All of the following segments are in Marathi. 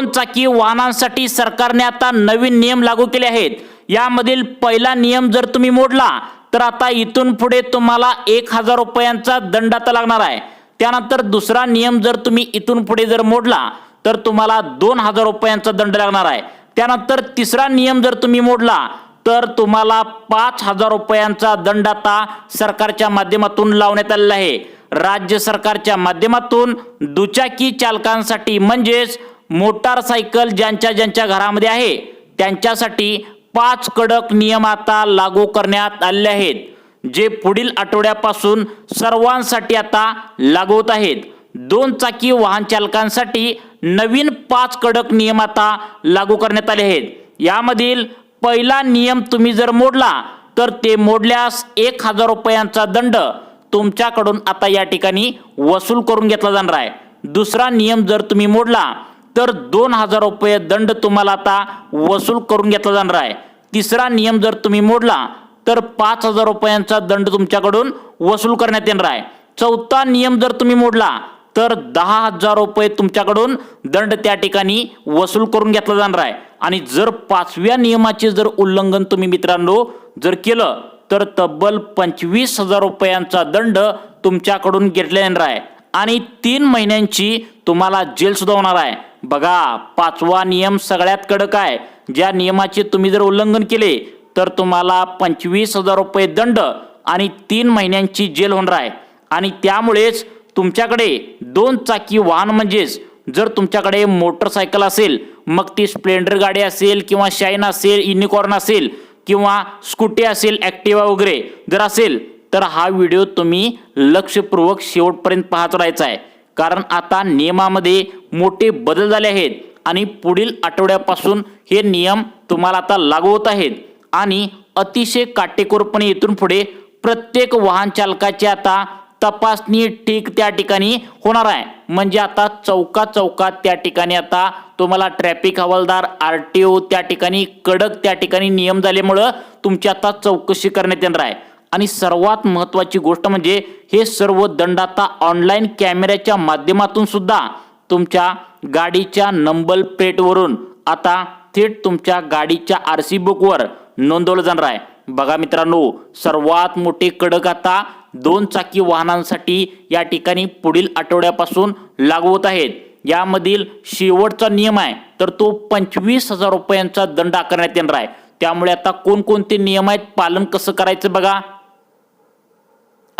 दोन चाकी वाहनांसाठी सरकारने आता नवीन नियम लागू केले आहेत. यामधील पहिला नियम जर तुम्ही मोडला तर आता इथून पुढे तुम्हाला एक हजार रुपयांचा दंड आता लागणार आहे. त्यानंतर दुसरा नियम जर तुम्ही इथून पुढे जर मोडला तर तुम्हाला दोन हजार रुपयांचा दंड लागणार आहे. त्यानंतर तिसरा नियम जर तुम्ही मोडला तर तुम्हाला पाच हजार रुपयांचा दंड आता सरकारच्या माध्यमातून लावण्यात आलेला आहे. राज्य सरकारच्या माध्यमातून दुचाकी चालकांसाठी म्हणजेच मोटारसायकल ज्यांच्या ज्यांच्या घरामध्ये आहे त्यांच्यासाठी पाच कडक नियम आता लागू करण्यात आले आहेत जे पुढील आठवड्यापासून सर्वांसाठी आता लागू होत आहेत. दोन चाकी वाहन चालकांसाठी नवीन पाच कडक नियम आता लागू करण्यात आले आहेत. यामधील पहिला नियम तुम्ही जर मोडला तर ते मोडल्यास एक हजार रुपयांचा दंड तुमच्याकडून आता या ठिकाणी वसूल करून घेतला जाणार आहे. दुसरा नियम जर तुम्ही मोडला तर दोन हजार रुपये दंड तुम्हाला आता वसूल करून घेतला जाणार आहे. तिसरा नियम जर तुम्ही मोडला तर पाच हजार रुपयांचा दंड तुमच्याकडून वसूल करण्यात येणार आहे. चौथा नियम जर तुम्ही मोडला तर दहा हजार रुपये तुमच्याकडून दंड त्या ठिकाणी वसूल करून घेतला जाणार आहे. आणि जर पाचव्या नियमाचे जर उल्लंघन तुम्ही मित्रांनो जर केलं तर तब्बल पंचवीस हजार रुपयांचा दंड तुमच्याकडून घेतला येणार आहे. आणि तीन महिन्यांची तुम्हाला जेल सुद्धा होणार आहे. बघा पाचवा नियम सगळ्यात कडक आहे. ज्या नियमाचे तुम्ही जर उल्लंघन केले तर तुम्हाला पंचवीस हजार रुपये दंड आणि तीन महिन्यांची जेल होणार आहे. आणि त्यामुळेच तुमच्याकडे दोन चाकी वाहन म्हणजेच जर तुमच्याकडे मोटरसायकल असेल मग ती स्प्लेंडर गाडी असेल किंवा शाईन असेल युनिकॉर्न असेल किंवा स्कूटी असेल ॲक्टिवा वगैरे जर असेल तर हा व्हिडिओ तुम्ही लक्षपूर्वक शेवटपर्यंत पाहत राहायचा आहे. कारण आता नियमामध्ये मोठे बदल झाले आहेत आणि पुढील आठवड्यापासून हे नियम तुम्हाला आता लागू होत आहेत. आणि अतिशय काटेकोरपणे इथून पुढे प्रत्येक वाहन चालकाची आता तपासणी ठीक त्या ठिकाणी होणार आहे. म्हणजे आता चौका चौकात त्या ठिकाणी आता तुम्हाला ट्रॅफिक हवालदार आर टी ओ त्या ठिकाणी कडक त्या ठिकाणी नियम झाल्यामुळं तुमची आता चौकशी करण्यात येणार आहे. आणि सर्वात महत्त्वाची गोष्ट म्हणजे हे सर्व दंड आता ऑनलाईन कॅमेऱ्याच्या माध्यमातून सुद्धा तुमच्या गाडीच्या नंबर प्लेटवरून आता थेट तुमच्या गाडीच्या आर सी बुकवर नोंदवलं जाणार आहे. बघा मित्रांनो सर्वात मोठे कडक आता दोन चाकी वाहनांसाठी या ठिकाणी पुढील आठवड्यापासून लागू होत आहेत. यामधील शेवटचा नियम आहे तर तो पंचवीस हजार रुपयांचा दंड आकारण्यात येणार आहे. त्यामुळे आता कोणकोणते नियम आहेत पालन कसं करायचं बघा.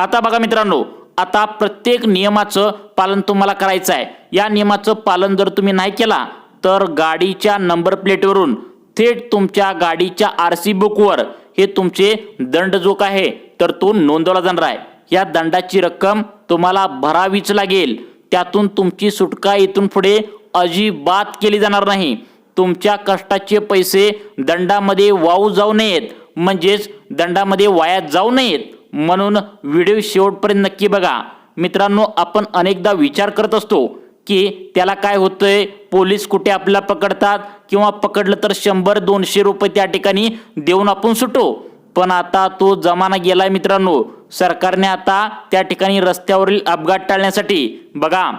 आता बघा मित्रांनो आता प्रत्येक नियमाचं पालन तुम्हाला करायचं आहे. या नियमाचं पालन जर तुम्ही नाही केला तर गाडीच्या नंबर प्लेटवरून थेट तुमच्या गाडीच्या आर सी बुकवर हे तुमचे दंड जो काय आहे तर तो नोंदवला जाणार आहे. या दंडाची रक्कम तुम्हाला भरावीच लागेल. त्यातून तुमची सुटका इथून पुढे अजिबात केली जाणार नाही. तुमच्या कष्टाचे पैसे दंडामध्ये वाहू जाऊ नयेत. म्हणजेच दंडामध्ये वाया जाऊ नयेत. म्हणून व्हिडिओ शेवटपर्यंत नक्की बघा. मित्रांनो आपण अनेकदा विचार करत असतो की त्याला काय होतंय? पोलीस कुठे आपल्याला पकडतात? किंवा पकडलं तर शंभर दोनशे रुपये त्या ठिकाणी देऊन आपण सुटो. पण आता तो जमाना गेलाय मित्रांनो. सरकारने आता त्या ठिकाणी रस्त्यावरील अपघात टाळण्यासाठी बघा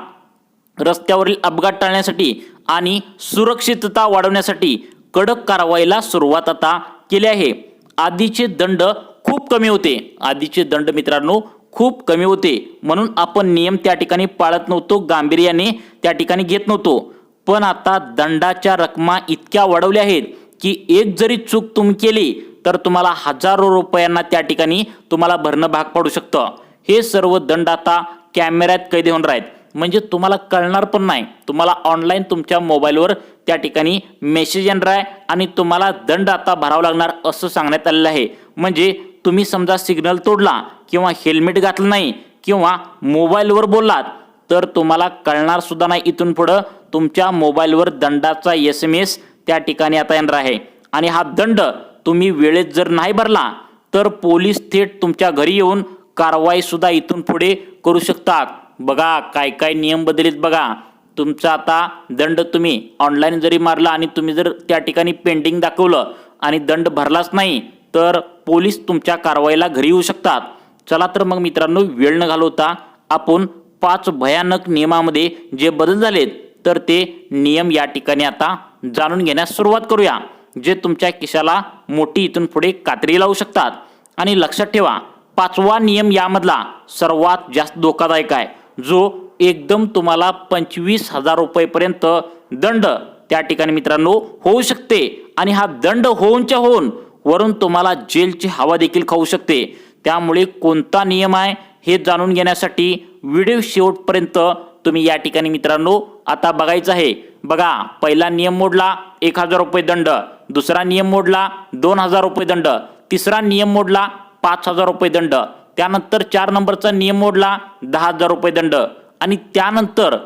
रस्त्यावरील अपघात टाळण्यासाठी आणि सुरक्षितता वाढवण्यासाठी कडक कारवाईला सुरुवात आता केली आहे. आधीचे दंड खूप कमी होते. आधीचे दंड मित्रांनो खूप कमी होते. म्हणून आपण नियम त्या ठिकाणी पाळत नव्हतो. गांभीर्याने त्या ठिकाणी घेत नव्हतो. पण आता दंडाच्या रकमा इतक्या वाढवल्या आहेत की एक जरी चूक तुम्ही केली तर तुम्हाला हजारो रुपयांना त्या ठिकाणी तुम्हाला भरणं भाग पडू शकतं. हे सर्व दंड आता कॅमेऱ्यात कैद होणार आहेत. म्हणजे तुम्हाला कळणार पण नाही. तुम्हाला ऑनलाईन तुमच्या मोबाईलवर त्या ठिकाणी मेसेज येणार आहे आणि तुम्हाला दंड आता भरावा लागणार असं सांगण्यात आलेलं आहे. म्हणजे तुम्ही समजा सिग्नल तोडला किंवा हेल्मेट घातलं नाही किंवा मोबाईलवर बोललात तर तुम्हाला कळणार सुद्धा नाही इथून पुढं तुमच्या मोबाईलवर दंडाचा एस एम एस त्या ठिकाणी आता येणार आहे. आणि हा दंड तुम्ही वेळेत जर नाही भरला तर पोलीस थेट तुमच्या घरी येऊन कारवाई सुद्धा इथून पुढे करू शकतात. बघा काय काय नियम बदलित बघा. तुमचा आता दंड तुम्ही ऑनलाईन जरी मारला आणि तुम्ही जर त्या ठिकाणी पेंडिंग दाखवलं आणि दंड भरलाच नाही तर पोलीस तुमच्या कारवाईला घरी येऊ शकतात. चला तर मग मित्रांनो वेळ न घालवता आपण पाच भयानक नियमामध्ये जे बदल झालेत तर ते नियम या ठिकाणी आता जाणून घेण्यास सुरुवात करूया जे तुमच्या किशाला मोठी इथून पुढे कात्री लावू शकतात. आणि लक्षात ठेवा पाचवा नियम यामधला सर्वात जास्त धोकादायक आहे जो एकदम तुम्हाला पंचवीस हजार रुपयेपर्यंत दंड त्या ठिकाणी मित्रांनो होऊ शकते. आणि हा दंड होऊनच्या होऊन वरून तुम्हाला जेलची हवा देखील खाऊ शकते. त्यामुळे कोणता नियम आहे हे जाणून घेण्यासाठी व्हिडिओ शेवटपर्यंत तुम्ही या ठिकाणी मित्रांनो आता बघायचं आहे. बघा पहिला नियम मोडला एक हजार रुपये दंड. दुसरा नियम मोडला दोन हजार रुपये दंड. तिसरा नियम मोडला पाच हजार रुपये दंड. त्यानंतर चार नंबरचा नियम मोडला दहा हजार रुपये दंड. आणि त्यानंतर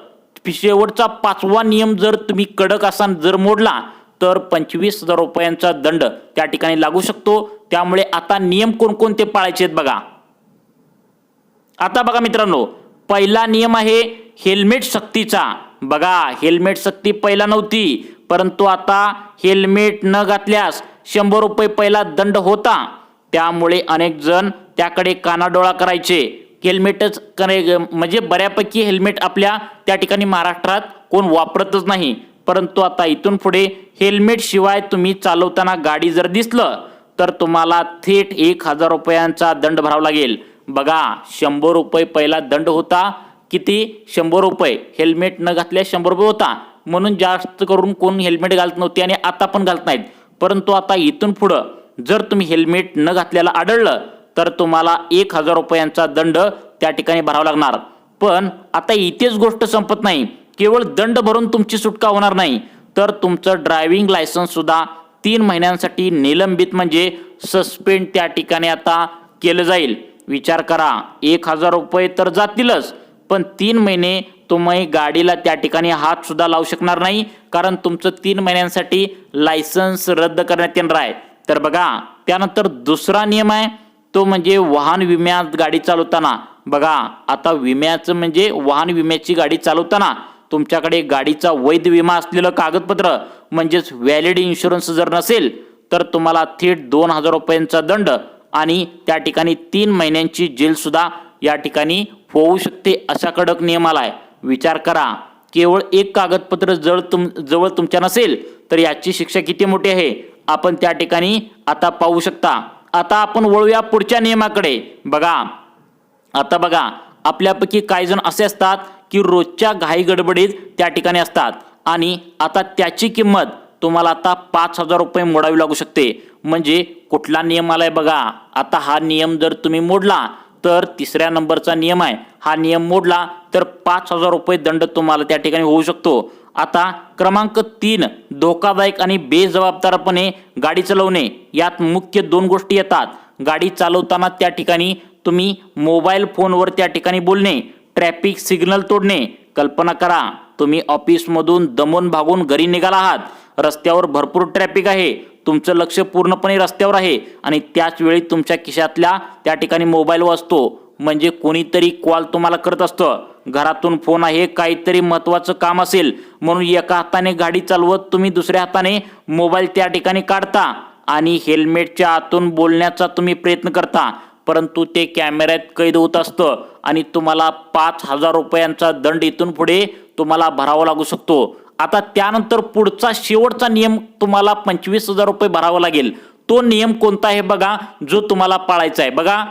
शेवटचा पाचवा नियम जर तुम्ही कडक असा जर मोडला तर पंचवीस हजार रुपयांचा दंड त्या ठिकाणी लागू शकतो. त्यामुळे आता नियम कोणकोणते पाळायचे आहेत बघा. आता बघा मित्रांनो पहिला नियम आहे हेल्मेट सक्तीचा. बघा हेल्मेट सक्ती पहिला नव्हती परंतु आता हेल्मेट न घातल्यास शंभर रुपये पहिला दंड होता. त्यामुळे अनेक जण त्याकडे कानाडोळा करायचे. हेल्मेटच करे म्हणजे बऱ्यापैकी हेल्मेट आपल्या त्या ठिकाणी महाराष्ट्रात कोण वापरतच नाही. परंतु आता इथून पुढे हेल्मेट शिवाय तुम्ही चालवताना गाडी जर दिसलं तर तुम्हाला थेट एक हजार रुपयांचा दंड भरावा लागेल. बघा शंभर रुपये पहिला दंड होता. किती? शंभर रुपये. हेल्मेट न घातल्यास शंभर रुपये होता. म्हणून जास्त करून कोण हेल्मेट घालत नव्हते आणि आता पण घालत नाहीत. परंतु आता इथून पुढं जर तुम्ही हेल्मेट न घातल्याला आढळलं तर तुम्हाला एक हजार रुपयांचा दंड त्या ठिकाणी भरावा लागणार. पण आता इथेच गोष्ट संपत नाही. केवळ दंड भरून तुमची सुटका होणार नाही तर तुमचं ड्रायव्हिंग लायसन्स सुद्धा तीन महिन्यांसाठी निलंबित म्हणजे सस्पेंड त्या ठिकाणी आता केलं जाईल. विचार करा एक हजार रुपये तर जातीलच पण तीन महिने तुम्ही गाडीला त्या ठिकाणी हात सुद्धा लावू शकणार नाही कारण तुमचं तीन महिन्यांसाठी लायसन्स रद्द करण्यात येणार आहे. तर बघा त्यानंतर दुसरा नियम आहे तो म्हणजे वाहन विम्यात गाडी चालवताना. बघा आता विम्याचं म्हणजे वाहन विम्याची गाडी चालवताना तुमच्याकडे गाडीचा वैध विमा असलेलं कागदपत्र म्हणजेच व्हॅलिड इन्शुरन्स जर नसेल तर तुम्हाला थेट दोन हजार रुपयांचा दंड आणि त्या ठिकाणी तीन महिन्यांची जेल सुद्धा या ठिकाणी होऊ शकते असा कडक नियम आहे विचार करा. केवळ एक कागदपत्र जर तुम जवळ तुमच्या नसेल तर याची शिक्षा किती मोठी आहे? आपण त्या ठिकाणी आता पाहू शकता. आता आपण वळूया पुढच्या नियमाकडे. बघा. आता बघा. आपल्यापैकी काही जण असे असतात की रोजच्या घाई गडबडीत त्या ठिकाणी असतात. आणि आता त्याची किंमत तुम्हाला आता पाच हजार रुपये मोडावी लागू शकते. म्हणजे कुठला नियम आलाय बघा. आता हा नियम जर तुम्ही मोडला तर तिसऱ्या नंबरचा नियम आहे. हा नियम मोडला तर पाच हजार रुपये दंड तुम्हाला त्या ठिकाणी होऊ शकतो. आता क्रमांक तीन धोकादायक आणि बेजबाबदारपणे गाडी चालवणे. यात मुख्य दोन गोष्टी येतात. गाडी चालवताना त्या ठिकाणी तुम्ही मोबाईल फोनवर त्या ठिकाणी बोलणे. ट्रॅफिक सिग्नल तोडणे. कल्पना करा तुम्ही ऑफिसमधून दमून भागून घरी निघाला आहात. रस्त्यावर भरपूर ट्रॅफिक आहे. तुमचं लक्ष पूर्णपणे रस्त्यावर आहे आणि त्याच वेळी तुमच्या खिशातल्या त्या ठिकाणी मोबाईल वाजतो म्हणजे कोणीतरी कॉल तुम्हाला करत असतं. घरातून फोन आहे काहीतरी महत्त्वाचं काम असेल. म्हणून एका हाताने गाडी चालवत तुम्ही दुसऱ्या हाताने मोबाईल त्या ठिकाणी काढता आणि हेल्मेटच्या आतून बोलण्याचा तुम्ही प्रयत्न करता. परंतु ते कॅमेऱ्यात कैद होत असतं आणि तुम्हाला पाच हजार रुपयांचा दंड इथून पुढे तुम्हाला भरावा लागू शकतो. आता त्यानंतर पुढचा शेवटचा नियम तुम्हाला पंचवीस हजार रुपये भरावा लागेल. तो नियम कोणता आहे बघा जो तुम्हाला पाळायचा आहे. बघा.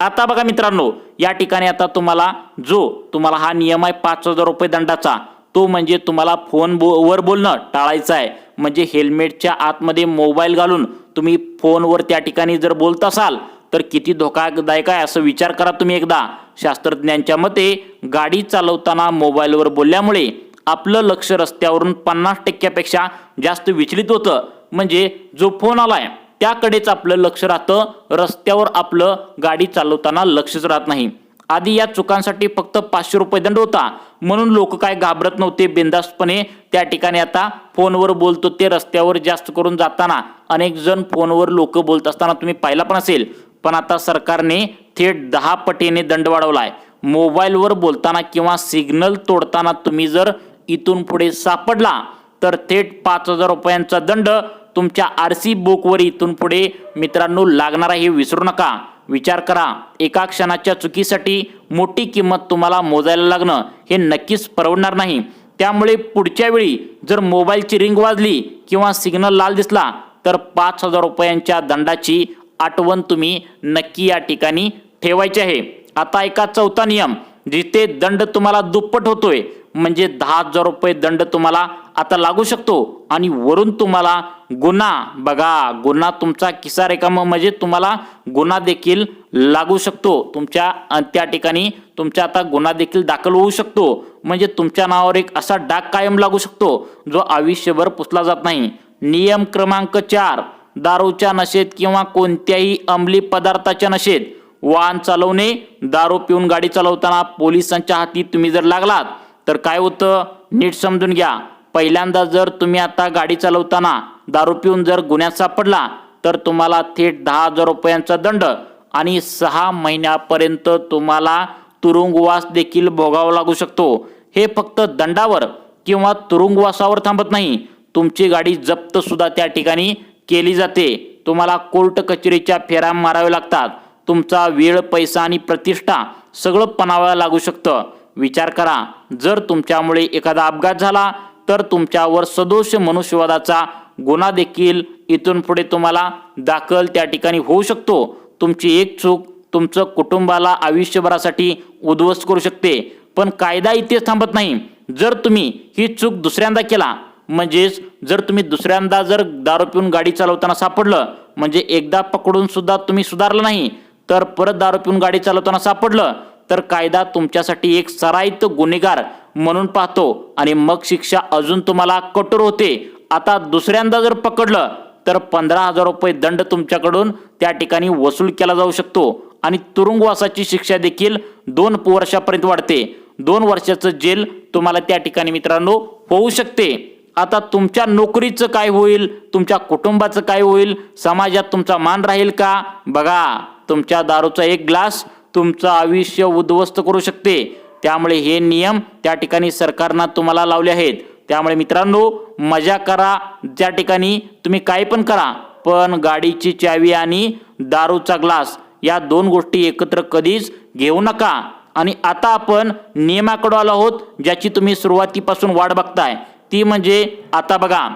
आता बघा मित्रांनो या ठिकाणी आता तुम्हाला जो तुम्हाला हा नियम आहे पाच हजार रुपये दंडाचा. तो म्हणजे तुम्हाला फोन बो वर बोलणं टाळायचं आहे. म्हणजे हेल्मेटच्या आतमध्ये मोबाईल घालून तुम्ही फोनवर त्या ठिकाणी जर बोलत असाल तर किती धोकादायक आहे असं विचार करा तुम्ही एकदा. शास्त्रज्ञांच्या मते गाडी चालवताना मोबाईलवर बोलल्यामुळे आपलं लक्ष रस्त्यावरून पन्नास टक्क्यापेक्षा जास्त विचलित होतं. म्हणजे जो फोन आलाय त्याकडेच आपलं लक्ष राहतं. रस्त्यावर आपलं गाडी चालवताना लक्षच राहत नाही. आधी या चुकांसाठी फक्त पाचशे रुपये दंड होता. म्हणून लोक काय घाबरत नव्हते बिंदास्तपणे त्या ठिकाणी आता फोनवर बोलतो ते रस्त्यावर जास्त करून जाताना. अनेक जण फोनवर लोक बोलत असताना तुम्ही पाहिला पण असेल. पण आता सरकारने थेट दहा पटीने दंड वाढवलाय. मोबाईलवर बोलताना किंवा सिग्नल तोडताना तुम्ही जर इथून पुढे सापडला तर थेट पाच हजार रुपयांचा दंड तुमच्या आर सी बुकवर इथून पुढे मित्रांनो लागणार आहे हे विसरू नका. विचार करा. एका क्षणाच्या चुकीसाठी मोठी किंमत तुम्हाला मोजायला लागणं हे नक्कीच परवडणार नाही. त्यामुळे पुढच्या वेळी जर मोबाईलची रिंग वाजली किंवा सिग्नल लाल दिसला तर पाच हजार रुपयांच्या दंडाची आठवण तुम्ही नक्की या ठिकाणी ठेवायची आहे. आता एका चौथा नियम. जिथे दंड तुम्हाला दुप्पट होतोय म्हणजे दहा हजार रुपये दंड तुम्हाला आता लागू शकतो आणि वरून तुम्हाला गुन्हा बघा गुन्हा तुमचा किसा रेखाम म्हणजे तुम्हाला गुन्हा देखील लागू शकतो. तुमच्या त्या ठिकाणी तुमच्या आता गुन्हा देखील दाखल होऊ शकतो. म्हणजे तुमच्या नावावर एक असा डाग कायम लागू शकतो जो आयुष्यभर पुसला जात नाही. नियम क्रमांक चार दारूच्या नशेत किंवा कोणत्याही अंमली पदार्थाच्या नशेत. वाहन चालवणे दारू पिऊन गाडी चालवताना पोलिसांच्या हाती तुम्ही जर लागलात तर काय होतं? नीट समजून घ्या. पहिल्यांदा जर तुम्ही आता गाडी चालवताना दारू पिऊन जर गुन्ह्यात सापडला तर तुम्हाला थेट दहा हजार रुपयांचा दंड आणि सहा महिन्यापर्यंत तुम्हाला तुरुंगवास देखील भोगावा लागू शकतो. हे फक्त दंडावर किंवा तुरुंगवासावर थांबत नाही. तुमची गाडी जप्त सुद्धा त्या ठिकाणी केली जाते. तुम्हाला कोर्ट कचेरीच्या फेऱ्या माराव्या लागतात. तुमचा वेळ पैसा आणि प्रतिष्ठा सगळं पणावायला लागू शकतं. विचार करा जर तुमच्यामुळे एखादा अपघात झाला तर तुमच्यावर सदोष मनुष्यवादाचा गुन्हा देखील इथून पुढे तुम्हाला दाखल त्या ठिकाणी होऊ शकतो. तुमची एक चूक तुमचं कुटुंबाला आयुष्यभरासाठी उद्ध्वस्त करू शकते. पण कायदा इथेच थांबत नाही. जर तुम्ही ही चूक दुसऱ्यांदा केला म्हणजेच जर तुम्ही दुसऱ्यांदा जर दारू पिऊन गाडी चालवताना सापडलं म्हणजे एकदा पकडून सुद्धा तुम्ही सुधारलं नाही तर परत दारू पिऊन गाडी चालवताना सापडलं. तर कायदा तुमच्यासाठी एक सराईत गुन्हेगार म्हणून पाहतो आणि मग शिक्षा अजून तुम्हाला कठोर होते. आता दुसऱ्यांदा जर पकडलं तर पंधरा हजार रुपये दंड तुमच्याकडून त्या ठिकाणी वसूल केला जाऊ शकतो आणि तुरुंगवासाची शिक्षा देखील दोन वर्षापर्यंत वाढते. दोन वर्षाचं जेल तुम्हाला त्या ठिकाणी मित्रांनो होऊ शकते. आता तुमच्या नोकरीचं काय होईल? तुमच्या कुटुंबाचं काय होईल? समाजात तुमचा मान राहील का? बघा. तुमच्या दारूचा एक ग्लास तुमचं आयुष्य उद्ध्वस्त करू शकते. त्यामुळे हे नियम त्या ठिकाणी सरकारनं तुम्हाला लावले आहेत. त्यामुळे मित्रांनो मजा करा. त्या ठिकाणी तुम्ही काय पण करा पण गाडीची चावी आणि दारूचा ग्लास या दोन गोष्टी एकत्र कधीच घेऊ नका. आणि आता आपण नियमाकडे आलो आहोत ज्याची तुम्ही सुरुवातीपासून वाट बघताय. ती म्हणजे आता बघा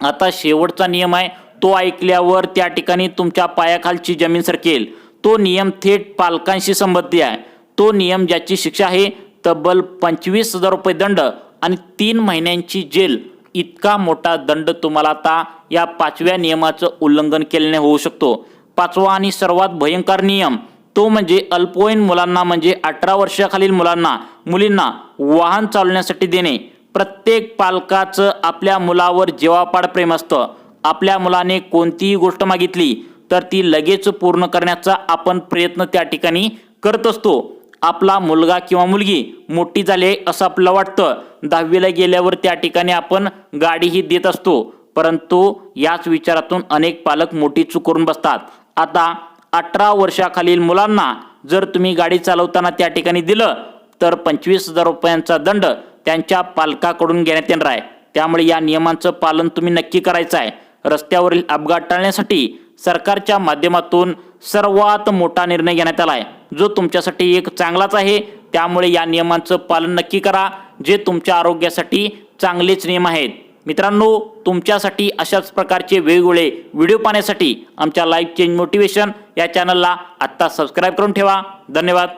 आता शेवटचा नियम आहे तो ऐकल्यावर त्या ठिकाणी तुमच्या पायाखालची जमीन सरकेल. तो नियम थेट पालकांशी संबंधित आहे. तो नियम ज्याची शिक्षा आहे तब्बल पंचवीस हजार रुपये दंड आणि तीन महिन्यांची जेल. इतका मोठा दंड तुम्हाला आता या पाचव्या नियमाचं उल्लंघन केल्याने होऊ शकतो. पाचवा आणि सर्वात भयंकर नियम तो म्हणजे अल्पवयीन मुलांना म्हणजे अठरा वर्षाखालील मुलांना मुलींना वाहन चालवण्यासाठी देणे. प्रत्येक पालकाचं आपल्या मुलावर जेवापाड प्रेम असतं. आपल्या मुलाने कोणतीही गोष्ट मागितली तर ती लगेच पूर्ण करण्याचा आपण प्रयत्न त्या ठिकाणी करत असतो. आपला मुलगा किंवा मुलगी मोठी झाली आहे असं आपल्याला वाटतं. दहावीला गेल्यावर त्या ठिकाणी आपण गाडीही देत असतो. परंतु याच विचारातून अनेक पालक मोठी चूक करून बसतात. आता अठरा वर्षाखालील मुलांना जर तुम्ही गाडी चालवताना त्या ठिकाणी दिलं तर पंचवीस हजार रुपयांचा दंड त्यांच्या पालकाकडून घेण्यात येणार आहे. त्यामुळे या नियमांचं पालन तुम्ही नक्की करायचं आहे. रस्त्यावरील अपघात टाळण्यासाठी सरकारच्या माध्यमातून सर्वात मोठा निर्णय घेण्यात आला आहे. जो तुमच्यासाठी एक चांगलाच आहे त्यामुळे या नियमांचं पालन नक्की करा जे तुमच्या आरोग्यासाठी चांगलेच नियम आहेत. मित्रांनो तुमच्यासाठी अशाच प्रकारचे वेगवेगळे व्हिडिओ पाहण्यासाठी आमच्या लाईफ चेंज मोटिवेशन या चॅनलला आत्ता सबस्क्राईब करून ठेवा. धन्यवाद.